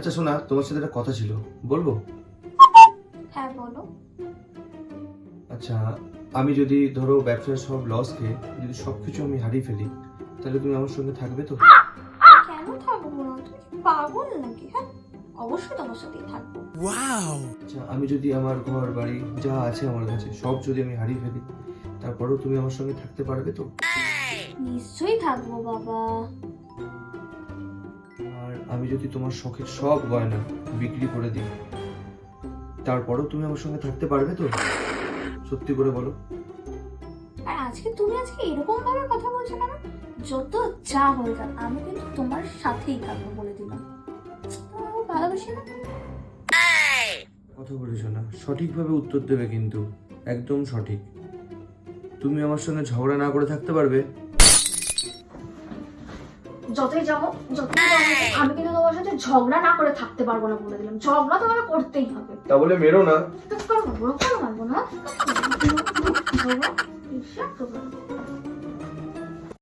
আচ্ছা শোনা তোমার সাথে একটা কথা ছিল। বলব? হ্যাঁ বলো। আচ্ছা আমি যদি ধরো ব্যবসার সব লস খেয়ে যদি সব কিছু আমি হারিয়ে ফেলি তাহলে তুমি আমার সঙ্গে থাকবে তো? কেন থাকব না তুমি পাগল নাকি? হ্যাঁ অবশ্যই তোমার সাথেই থাকব। আচ্ছা আমি যদি আমার ঘর বাড়ি যা আছে আমার কাছে সব যদি আমি হারিয়ে ফেলি তারপরেও তুমি আমার সঙ্গে থাকতে পারবে তো? নিশ্চয়ই থাকব বাবা। আমি যদি তোমার শখের সব গয়না বিক্রি করে দিই তারপরেও তুমি আমার সঙ্গে থাকতে পারবে তো? সত্যি করে বলো। আর আজকে তুমি আজকে এরকম ভাবে কথা বলছো কেন? যত যা হয়ে যাক আমি কিন্তু তোমার সাথেই থাকব বলে দিলাম। ভালোবাসি না কথা বলেছ না সঠিকভাবে উত্তর দেবে কিন্তু একদম সঠিক। তুমি আমার সঙ্গে ঝগড়া না করে থাকতে পারবে? যতই যাব যতই আমি কিন্তু তোমার সাথে ঝগড়া না করে থাকতে পারব না বলে দিলাম। ঝগড়া তোমাকে করতেই হবে। তা বলে মেরো না। করব না।